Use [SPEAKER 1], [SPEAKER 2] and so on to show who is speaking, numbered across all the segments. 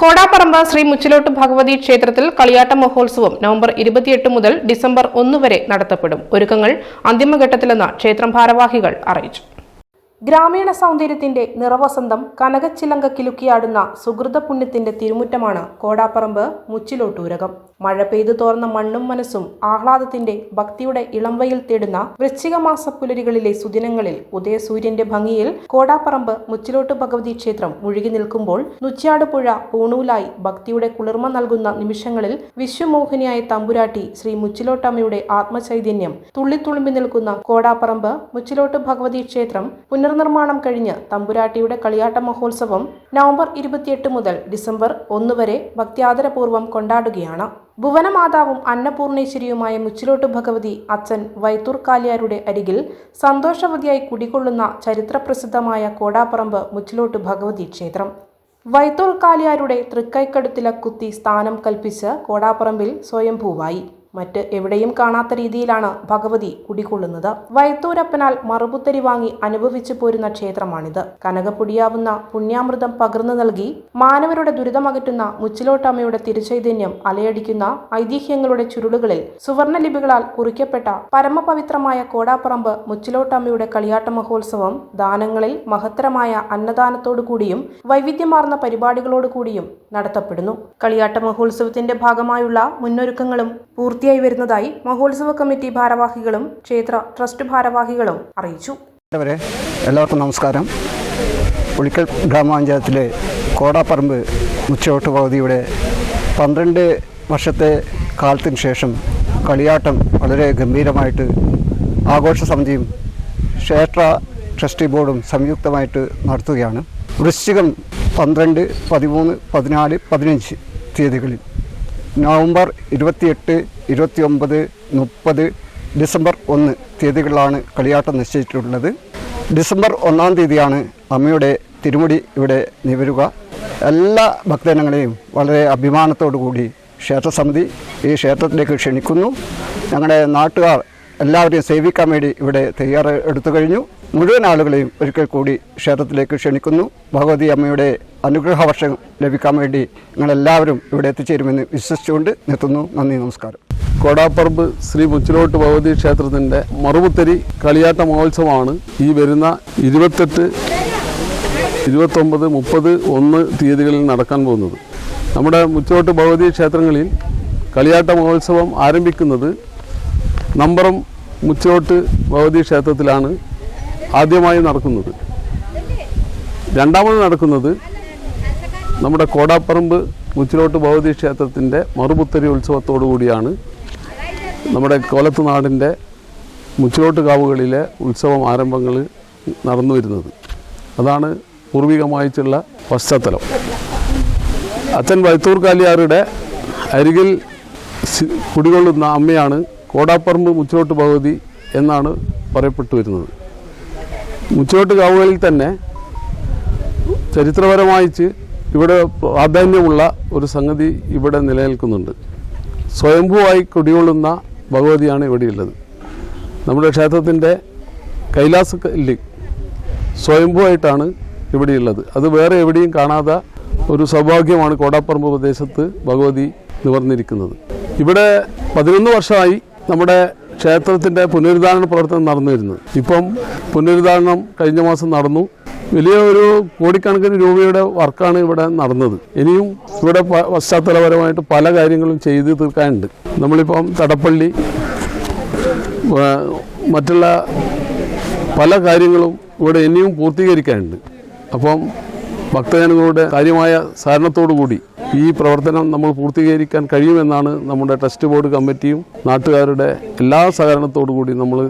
[SPEAKER 1] കോടാപ്പറമ്പ് ശ്രീ മുച്ചിലോട്ട് ഭഗവതി ക്ഷേത്രത്തിൽ കളിയാട്ട മഹോത്സവം നവംബർ ഇരുപത്തിയെട്ട് മുതൽ ഡിസംബർ ഒന്ന് വരെ നടത്തപ്പെടും. ഒരുക്കങ്ങൾ അന്തിമഘട്ടത്തിലെന്ന് ക്ഷേത്രം ഭാരവാഹികൾ അറിയിച്ചു. ഗ്രാമീണ സൗന്ദര്യത്തിന്റെ നിറവസന്തം കനകച്ചിലങ്ക കിലുക്കിയാടുന്ന സുഹൃത പുണ്യത്തിന്റെ തിരുമുറ്റമാണ് കോടാപ്പറമ്പ് മുച്ചിലോട്ടൂരകം മഴ പെയ്തു തോർന്ന മണ്ണും മനസ്സും ആഹ്ലാദത്തിന്റെ ഭക്തിയുടെ ഇളംവയിൽ തേടുന്ന വൃശ്ചിക മാസ പുലരികളിലെ സുദിനങ്ങളിൽ ഉദയസൂര്യന്റെ ഭംഗിയിൽ കോടാപ്പറമ്പ് മുച്ചിലോട്ട് ഭഗവതി ക്ഷേത്രം മുഴുകി നിൽക്കുമ്പോൾ നുച്ചാട് പുഴ പൂണൂലായി ഭക്തിയുടെ കുളിർമ നൽകുന്ന നിമിഷങ്ങളിൽ വിശ്വമോഹിനിയായ തമ്പുരാട്ടി ശ്രീ മുച്ചിലോട്ടമ്മയുടെ ആത്മചൈതന്യം തുള്ളിത്തുളുമ്പി നിൽക്കുന്ന കോടാപ്പറമ്പ് മുച്ചിലോട്ട് ഭഗവതി ക്ഷേത്രം പുനർനിർമ്മാണം കഴിഞ്ഞ് തമ്പുരാട്ടിയുടെ കളിയാട്ട മഹോത്സവം നവംബർ ഇരുപത്തിയെട്ട് മുതൽ ഡിസംബർ ഒന്ന് വരെ ഭക്ത്യാദരപൂർവം കൊണ്ടാടുകയാണ്. ഭുവനമാതാവും അന്നപൂർണേശ്വരിയുമായ മുച്ചിലോട്ട് ഭഗവതി അച്ഛൻ വൈത്തൂർ കാലിയാരുടെ അരികിൽ സന്തോഷവതിയായി കുടികൊള്ളുന്ന ചരിത്രപ്രസിദ്ധമായ കോടാപ്പറമ്പ് മുച്ചിലോട്ട് ഭഗവതി ക്ഷേത്രം. വൈത്തൂർ കാലിയാരുടെ തൃക്കൈക്കടുത്തില കുത്തി സ്ഥാനം കൽപ്പിച്ച് കോടാപ്പറമ്പിൽ സ്വയംഭൂവായി. മറ്റ് എവിടെയും കാണാത്ത രീതിയിലാണ് ഭഗവതി കുടികൊള്ളുന്നത്. വൈത്തൂരപ്പനാൽ മറുപുത്തരി വാങ്ങി അനുഭവിച്ചു പോരുന്ന ക്ഷേത്രമാണിത്. കനകപ്പൊടിയാവുന്ന പുണ്യാമൃതം പകർന്നു നൽകി മാനവരുടെ ദുരിതമകറ്റുന്ന മുച്ചിലോട്ടമ്മയുടെ തിരുചൈതന്യം അലയടിക്കുന്ന ഐതിഹ്യങ്ങളുടെ ചുരുളുകളിൽ സുവർണലിപികളാൽ കുറിക്കപ്പെട്ട പരമപവിത്രമായ കോടാപ്പറമ്പ് മുച്ചിലോട്ടമ്മയുടെ കളിയാട്ട മഹോത്സവം ദാനങ്ങളിൽ മഹത്തരമായ അന്നദാനത്തോടുകൂടിയും വൈവിധ്യമാർന്ന പരിപാടികളോടുകൂടിയും നടത്തപ്പെടുന്നു. കളിയാട്ട മഹോത്സവത്തിന്റെ ഭാഗമായുള്ള മുന്നൊരുക്കങ്ങളും പൂർത്തിയായി വരുന്നതായി മഹോത്സവ കമ്മിറ്റി ഭാരവാഹികളും ക്ഷേത്ര ട്രസ്റ്റ് ഭാരവാഹികളും അറിയിച്ചു.
[SPEAKER 2] എല്ലാവർക്കും നമസ്കാരം. പുളിക്കൽ ഗ്രാമപഞ്ചായത്തിലെ കോടാപ്പറമ്പ് മുച്ചോട്ട് പകുതിയുടെ പന്ത്രണ്ട് വർഷത്തെ കാലത്തിന് ശേഷം കളിയാട്ടം വളരെ ഗംഭീരമായിട്ട് ആഘോഷ സമിതിയും ക്ഷേത്ര ട്രസ്റ്റി ബോർഡും സംയുക്തമായിട്ട് നടത്തുകയാണ്. വൃശ്ചികം പന്ത്രണ്ട് പതിമൂന്ന് പതിനാല് പതിനഞ്ച് തീയതികളിൽ നവംബർ ഇരുപത്തിയെട്ട് ഇരുപത്തിയൊമ്പത് മുപ്പത് ഡിസംബർ ഒന്ന് തീയതികളിലാണ് കളിയാട്ടം നിശ്ചയിച്ചിട്ടുള്ളത്. ഡിസംബർ ഒന്നാം തീയതിയാണ് അമ്മയുടെ തിരുമുടി ഇവിടെ നിവരുക. എല്ലാ ഭക്തജനങ്ങളെയും വളരെ അഭിമാനത്തോടു കൂടി ക്ഷേത്രസമിതി ഈ ക്ഷേത്രത്തിലേക്ക് ക്ഷണിക്കുന്നു. ഞങ്ങളുടെ നാട്ടുകാർ എല്ലാവരെയും സേവിക്കാൻ വേണ്ടി ഇവിടെ തയ്യാറെടുത്തു കഴിഞ്ഞു. മുഴുവൻ ആളുകളെയും ഒരിക്കൽ കൂടി ക്ഷേത്രത്തിലേക്ക് ക്ഷണിക്കുന്നു. ഭഗവതി അമ്മയുടെ അനുഗ്രഹ വർഷം ലഭിക്കാൻ വേണ്ടി നിങ്ങളെല്ലാവരും ഇവിടെ എത്തിച്ചേരുമെന്ന് വിശ്വസിച്ചുകൊണ്ട് നിർത്തുന്നു. നന്ദി നമസ്കാരം.
[SPEAKER 3] കോടാപ്പറമ്പ് ശ്രീ മുച്ചിലോട്ട് ഭഗവതി ക്ഷേത്രത്തിന്റെ മറുപുത്തരി കളിയാട്ട മഹോത്സവമാണ്. ഈ വരുന്ന ഇരുപത്തെട്ട് ഇരുപത്തൊമ്പത് മുപ്പത് ഒന്ന് തീയതികളിൽ നടക്കാൻ പോകുന്നത്. നമ്മുടെ മുച്ചിലോട്ട് ഭഗവതി ക്ഷേത്രങ്ങളിൽ കളിയാട്ട മഹോത്സവം ആരംഭിക്കുന്നത് നമ്പറം മുച്ചിലോട്ട് ഭഗവതി ക്ഷേത്രത്തിലാണ്. ആദ്യമായി നടക്കുന്നത്. രണ്ടാമത് നടക്കുന്നത് നമ്മുടെ കോടാപ്പറമ്പ് മുച്ചിലോട്ട് ഭഗവതി ക്ഷേത്രത്തിന്റെ മറുപുത്തരി ഉത്സവത്തോടു കൂടിയാണ് നമ്മുടെ കോലത്ത് നാടിന്റെ മുച്ചിലോട്ട് കാവുകളിലെ ഉത്സവം ആരംഭങ്ങൾ നടന്നു വരുന്നത്. അതാണ് പൂർവികമായിട്ടുള്ള പശ്ചാത്തലം. അച്ഛൻ വൈത്തൂർ കാലിയാറുടെ അരികിൽ കുടികൊള്ളുന്ന അമ്മയാണ് കോടാപ്പറമ്പ് മുച്ചിലോട്ട് ഭഗവതി എന്നാണ് പറയപ്പെട്ടു വരുന്നത് മുച്ചിലോട്ട് കാവുകളിൽ തന്നെ ചരിത്രപരമായിട്ട് ഇവിടെ പ്രാധാന്യമുള്ള ഒരു സംഗതി ഇവിടെ നിലനിൽക്കുന്നുണ്ട്. സ്വയംഭൂവായി കുടികൊള്ളുന്ന ഭഗവതിയാണ് ഇവിടെയുള്ളത്. നമ്മുടെ ക്ഷേത്രത്തിന്റെ കൈലാസ കല്ല് സ്വയംഭൂവായിട്ടാണ് ഇവിടെയുള്ളത്. അത് വേറെ എവിടെയും കാണാത്ത ഒരു സൗഭാഗ്യമാണ് കോടാപ്പറമ്പ് പ്രദേശത്ത് ഭഗവതി നിവർന്നിരിക്കുന്നത്. ഇവിടെ പതിനൊന്ന് വർഷമായി നമ്മുടെ ക്ഷേത്രത്തിന്റെ പുനരുദ്ധാരണ പ്രവർത്തനം നടന്നു വരുന്നത് ഇപ്പം പുനരുദ്ധാരണം കഴിഞ്ഞ മാസം നടന്നു. വലിയ ഒരു കോടിക്കണക്കിന് രൂപയുടെ വർക്കാണ് ഇവിടെ നടന്നത്. ഇനിയും ഇവിടെ പശ്ചാത്തലപരമായിട്ട് പല കാര്യങ്ങളും ചെയ്ത് തീർക്കാനുണ്ട്. നമ്മളിപ്പം തടപ്പള്ളി മറ്റുള്ള പല കാര്യങ്ങളും ഇവിടെ ഇനിയും പൂർത്തീകരിക്കാനുണ്ട്. അപ്പം ഭക്തജനങ്ങളുടെ കാര്യമായ സഹകരണത്തോടുകൂടി ഈ പ്രവർത്തനം നമ്മൾ പൂർത്തീകരിക്കാൻ കഴിയുമെന്നാണ് നമ്മുടെ ടെസ്റ്റ് ബോർഡ് കമ്മിറ്റിയും നാട്ടുകാരുടെ എല്ലാ സഹകരണത്തോടുകൂടി നമ്മൾ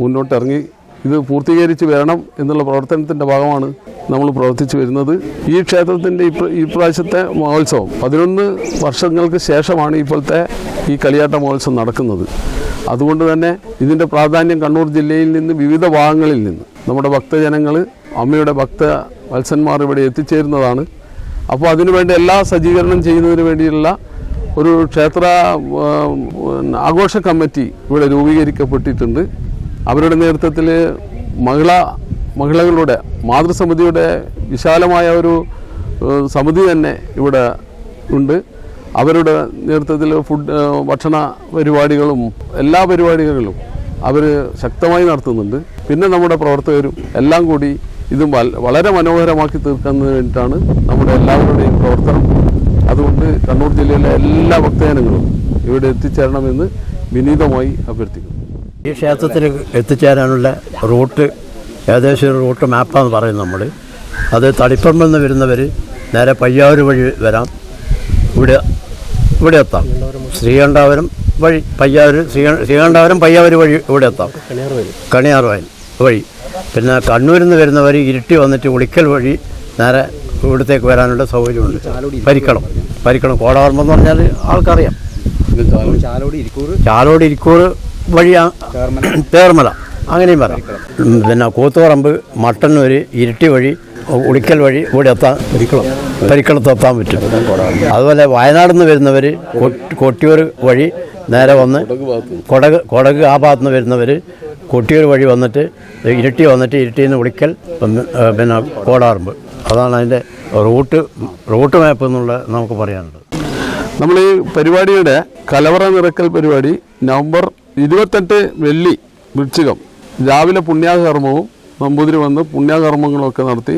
[SPEAKER 3] മുന്നോട്ടിറങ്ങി ഇത് പൂർത്തീകരിച്ച് വരണം എന്നുള്ള പ്രവർത്തനത്തിന്റെ ഭാഗമാണ് നമ്മൾ പ്രവർത്തിച്ചു വരുന്നത്. ഈ ക്ഷേത്രത്തിന്റെ പ്രാവശ്യത്തെ മഹോത്സവം പതിനൊന്ന് വർഷങ്ങൾക്ക് ശേഷമാണ് ഇപ്പോഴത്തെ ഈ കളിയാട്ട മഹോത്സവം നടക്കുന്നത്. അതുകൊണ്ട് തന്നെ ഇതിന്റെ പ്രാധാന്യം കണ്ണൂർ ജില്ലയിൽ നിന്ന് വിവിധ ഭാഗങ്ങളിൽ നിന്ന് നമ്മുടെ ഭക്തജനങ്ങൾ അമ്മയുടെ ഭക്ത വത്സന്മാർ ഇവിടെ എത്തിച്ചേരുന്നതാണ്. അപ്പോൾ അതിനുവേണ്ടി എല്ലാ സജ്ജീകരണം ചെയ്യുന്നതിന് വേണ്ടിയുള്ള ഒരു ക്ഷേത്ര ആഘോഷ കമ്മിറ്റി ഇവിടെ രൂപീകരിക്കപ്പെട്ടിട്ടുണ്ട്. അവരുടെ നേതൃത്വത്തിൽ മഹിള മഹിളകളുടെ മാതൃസമിതിയുടെ വിശാലമായ ഒരു സമിതി തന്നെ ഇവിടെ ഉണ്ട്. അവരുടെ നേതൃത്വത്തിൽ ഫുഡ് ഭക്ഷണ പരിപാടികളും എല്ലാ പരിപാടികളിലും അവർ ശക്തമായി നടത്തുന്നുണ്ട്. പിന്നെ നമ്മുടെ പ്രവർത്തകരും എല്ലാം കൂടി ഇത് വളരെ മനോഹരമാക്കി തീർക്കുന്നതിന് വേണ്ടിയിട്ടാണ് നമ്മുടെ എല്ലാവരുടെയും പ്രവർത്തനം. അതുകൊണ്ട് കണ്ണൂർ ജില്ലയിലെ എല്ലാ ഭക്തജനങ്ങളും ഇവിടെ എത്തിച്ചേരണമെന്ന് വിനീതമായി അഭ്യർത്ഥിക്കുന്നു.
[SPEAKER 4] ഈ ക്ഷേത്രത്തിൽ എത്തിച്ചേരാനുള്ള റൂട്ട് ഏകദേശം ഒരു റൂട്ട് മാപ്പാന്ന് പറയും നമ്മൾ അത് തളിപ്പറമ്പിൽ വരുന്നവർ നേരെ പയ്യാവൂർ വഴി വരാം. ഇവിടെ ഇവിടെ എത്താം. ശ്രീകണ്ഠാപുരം വഴി പയ്യാവൂർ ശ്രീ ശ്രീകണ്ഠാപുരം പയ്യാവൂർ വഴി ഇവിടെ എത്താം. കണിയാർ വയൽ. വഴി. പിന്നെ കണ്ണൂരിൽ നിന്ന് വരുന്നവർ ഇരുട്ടി വന്നിട്ട് ഉളിക്കൽ വഴി നേരെ ഇവിടത്തേക്ക് വരാനുള്ള സൗകര്യമുണ്ട്. പരിക്കണം പരിക്കണം എന്ന് പറഞ്ഞാൽ ആൾക്കറിയാം. ചാലോട് ഇരിക്കൂർ. വഴി തേർമല. അങ്ങനെയും പറയാം പിന്നെ കൂത്തുപറമ്പ് മട്ടന്നൂർ ഇരുട്ടി വഴി ഉളിക്കൽ വഴി ഇവിടെ എത്താൻ പരിക്കളം. പരിക്കളത്ത് എത്താൻ പറ്റും. അതുപോലെ വയനാട് നിന്ന് വരുന്നവർ കൊട്ടിയൂർ വഴി നേരെ വന്ന് കൊടക് കൊടക് ആ ഭാഗത്ത് നിന്ന് വരുന്നവർ കൊട്ടിയൂർ വഴി വന്നിട്ട് ഇരട്ടി വന്നിട്ട് ഇരിട്ടിയിൽ നിന്ന് വിളിക്കൽ പിന്നെ കോടാറുമ്പ് അതാണ് അതിന്റെ റൂട്ട് റൂട്ട് മാപ്പ് എന്നുള്ള നമുക്ക് പറയാനുള്ളത്.
[SPEAKER 3] നമ്മൾ ഈ പരിപാടിയുടെ കലവറ നിറക്കൽ പരിപാടി നവംബർ ഇരുപത്തെട്ട് വെള്ളി വൃശ്ചികം. രാവിലെ പുണ്യാകർമ്മവും നമ്പൂതിരി വന്ന് പുണ്യാകർമ്മങ്ങളൊക്കെ നടത്തി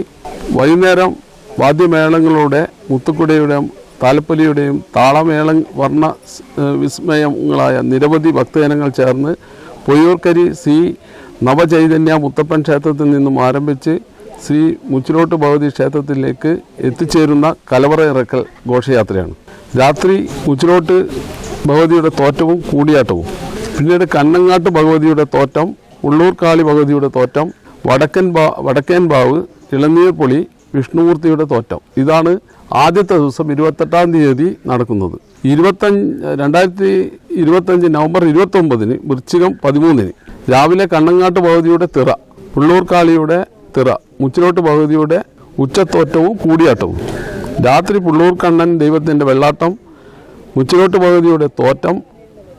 [SPEAKER 3] വൈകുന്നേരം വാദ്യമേളങ്ങളുടെ മുത്തുക്കുടയുടെയും താലപ്പൊലിയുടെയും താളമേള വർണ വിസ്മയങ്ങളായ നിരവധി ഭക്തജനങ്ങൾ ചേർന്ന് പൊയ്യൂർക്കരി ശ്രീ നവചൈതന്യ മുത്തപ്പൻ ക്ഷേത്രത്തിൽ നിന്നും ആരംഭിച്ച് ശ്രീ മുച്ചിലോട്ട് ഭഗവതി ക്ഷേത്രത്തിലേക്ക് എത്തിച്ചേരുന്ന കലവറ ഇറക്കൽ ഘോഷയാത്രയാണ്. രാത്രി മുച്ചിലോട്ട് ഭഗവതിയുടെ തോറ്റവും കൂടിയാട്ടവും. പിന്നീട് കണ്ണങ്ങാട്ട് ഭഗവതിയുടെ തോറ്റം ഉള്ളൂർക്കാളി ഭഗവതിയുടെ തോറ്റം വടക്കൻ വടക്കേൻ ബാവ് ഇളനീർ പൊളി വിഷ്ണുമൂർത്തിയുടെ തോറ്റം. ഇതാണ് ആദ്യത്തെ ദിവസം ഇരുപത്തെട്ടാം തീയതി നടക്കുന്നത്. ഇരുപത്തഞ്ച് രണ്ടായിരത്തി ഇരുപത്തഞ്ച് നവംബർ ഇരുപത്തൊമ്പതിന് വൃശ്ചികം പതിമൂന്നിന് രാവിലെ കണ്ണങ്ങാട്ട് ഭഗവതിയുടെ തിറ പുള്ളൂർക്കാളിയുടെ കാളിയുടെ തിറ മുച്ചിലോട്ട് ഭഗവതിയുടെ ഉച്ചത്തോറ്റവും കൂടിയാട്ടവും. രാത്രി പുള്ളൂർക്കണ്ണൻ ദൈവത്തിന്റെ വെള്ളാട്ടം മുച്ചിലോട്ട് ഭഗവതിയുടെ തോറ്റം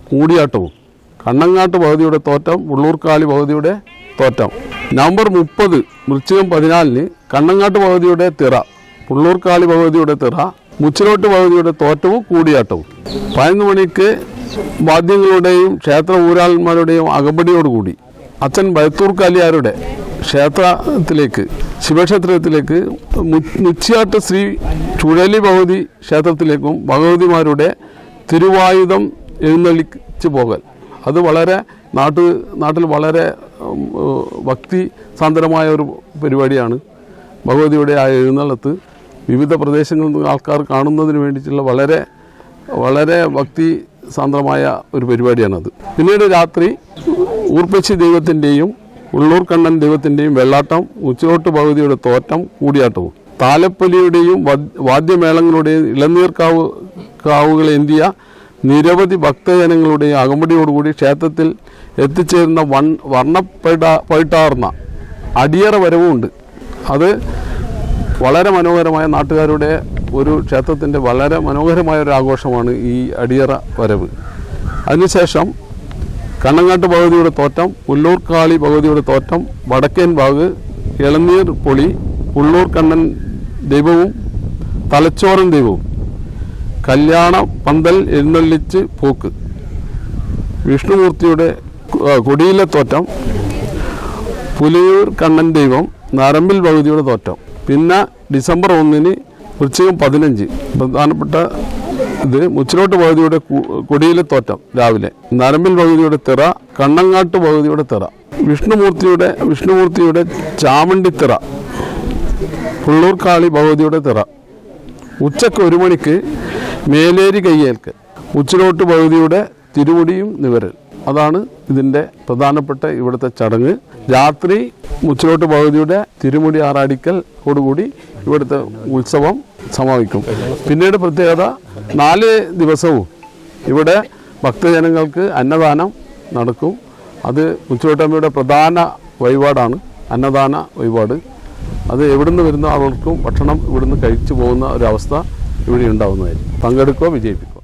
[SPEAKER 3] കൂടിയാട്ടവും. കണ്ണങ്ങാട്ട് ഭഗവതിയുടെ തോറ്റം ഉള്ളൂർക്കാളി ഭഗവതിയുടെ തോറ്റം. നവംബർ മുപ്പത് വൃശ്ചികം പതിനാലിന് കണ്ണങ്ങാട്ട് ഭഗവതിയുടെ തിറ പുള്ളൂർക്കാളി ഭഗവതിയുടെ തിറ മുച്ചിലോട്ട് ഭഗവതിയുടെ തോറ്റവും കൂടിയാട്ടവും. പതിനൊന്ന് മണിക്ക് വാദ്യങ്ങളുടെയും ക്ഷേത്ര ഊരാളന്മാരുടെയും അകമ്പടിയോടുകൂടി അച്ഛൻ ബൈത്തൂർക്കാലിയാരുടെ ക്ഷേത്രത്തിലേക്ക് ശിവക്ഷേത്രത്തിലേക്ക് മുച്ചിയാട്ട് ശ്രീ ചുഴലി ഭഗവതി ക്ഷേത്രത്തിലേക്കും ഭഗവതിമാരുടെ തിരുവായുധം എഴുന്നള്ളിച്ച് പോകൽ. അത് വളരെ നാട്ട് നാട്ടിൽ വളരെ ഭക്തി സാന്ദ്രമായ ഒരു പരിപാടിയാണ്. ഭഗവതിയുടെ ആ എഴുന്നള്ളത്ത് വിവിധ പ്രദേശങ്ങളിൽ നിന്ന് ആൾക്കാർ കാണുന്നതിന് വേണ്ടിയിട്ടുള്ള വളരെ വളരെ ഭക്തി സാന്ദ്രമായ ഒരു പരിപാടിയാണത്. പിന്നീട് രാത്രി ഊർപ്പച്ചി ദൈവത്തിന്റെയും ഉള്ളൂർ കണ്ണൻ ദൈവത്തിന്റെയും വെള്ളാട്ടം ഉച്ചോട്ട് ഭഗവതിയുടെ തോറ്റം കൂടിയാട്ടവും. താലപ്പൊലിയുടെയും വാദ്- വാദ്യമേളങ്ങളുടെയും ഇളനീർ കാവ് കാവുകളേന്തിയ നിരവധി ഭക്തജനങ്ങളുടെയും അകമ്പടിയോടുകൂടി ക്ഷേത്രത്തിൽ എത്തിച്ചേരുന്ന വൺ വർണപ്പെട പൈട്ടാർന്ന അടിയറ വരവുമുണ്ട്. അത് വളരെ മനോഹരമായ നാട്ടുകാരുടെ ഒരു ക്ഷേത്രത്തിന്റെ വളരെ മനോഹരമായ ഒരു ആഘോഷമാണ് ഈ അടിയറ വരവ്. അതിനുശേഷം കണ്ണങ്ങാട്ട് ഭഗവതിയുടെ തോറ്റം പുല്ലൂർക്കാളി കാളി ഭഗവതിയുടെ തോറ്റം വടക്കേൻ ഭാഗ് ഇളനീർ പൊളി പുള്ളൂർ കണ്ണൻ ദൈവവും തലച്ചോറൻ ദൈവവും. കല്യാണ പന്തൽ എഴുന്നള്ളിച്ച് പോക്ക്. വിഷ്ണുമൂർത്തിയുടെ കൊടിയിലെ തോറ്റം പുലിയൂർ കണ്ണൻ ദൈവം നരമ്പിൽ പകുതിയുടെ തോറ്റം. പിന്നെ ഡിസംബർ ഒന്നിന് വൃശ്ചികം പതിനഞ്ച്. പ്രധാനപ്പെട്ട ഇത് മുച്ചിലോട്ട് പകുതിയുടെ കൊടിയിലെ തോറ്റം രാവിലെ. നരമ്പിൽ പകുതിയുടെ തിറ കണ്ണങ്ങാട്ട് പകുതിയുടെ തിറ. വിഷ്ണുമൂർത്തിയുടെ വിഷ്ണുമൂർത്തിയുടെ ചാമണ്ടിത്തിറ പുള്ളൂർക്കാളി ഭഗവതിയുടെ തിറ. ഉച്ചയ്ക്ക് ഒരു മണിക്ക് മേലേരി കയ്യേൽക്ക്. ഉച്ചിലോട്ട് ഭഗവതിയുടെ തിരുമുടിയും നിവരൽ. അതാണ് ഇതിന്റെ പ്രധാനപ്പെട്ട ഇവിടുത്തെ ചടങ്ങ്. രാത്രി മുച്ചിലോട്ട് ഭഗവതിയുടെ തിരുമുടി ആറാടിക്കലോടുകൂടി ഇവിടുത്തെ ഉത്സവം സമാപിക്കും. പിന്നീട് പ്രത്യേകത നാല് ദിവസവും ഇവിടെ ഭക്തജനങ്ങൾക്ക് അന്നദാനം നടക്കും. അത് മുച്ചിലോട്ടമ്മയുടെ പ്രധാന വഴിപാടാണ്. അന്നദാന വഴിപാട്. അത് എവിടുന്ന് വരുന്ന ആളുകൾക്കും ഭക്ഷണം ഇവിടുന്ന് കഴിച്ചു പോകുന്ന ഒരവസ്ഥ ഇവിടെ ഉണ്ടാവുന്നതായിരിക്കും. പങ്കെടുക്കുക വിജയിപ്പിക്കുക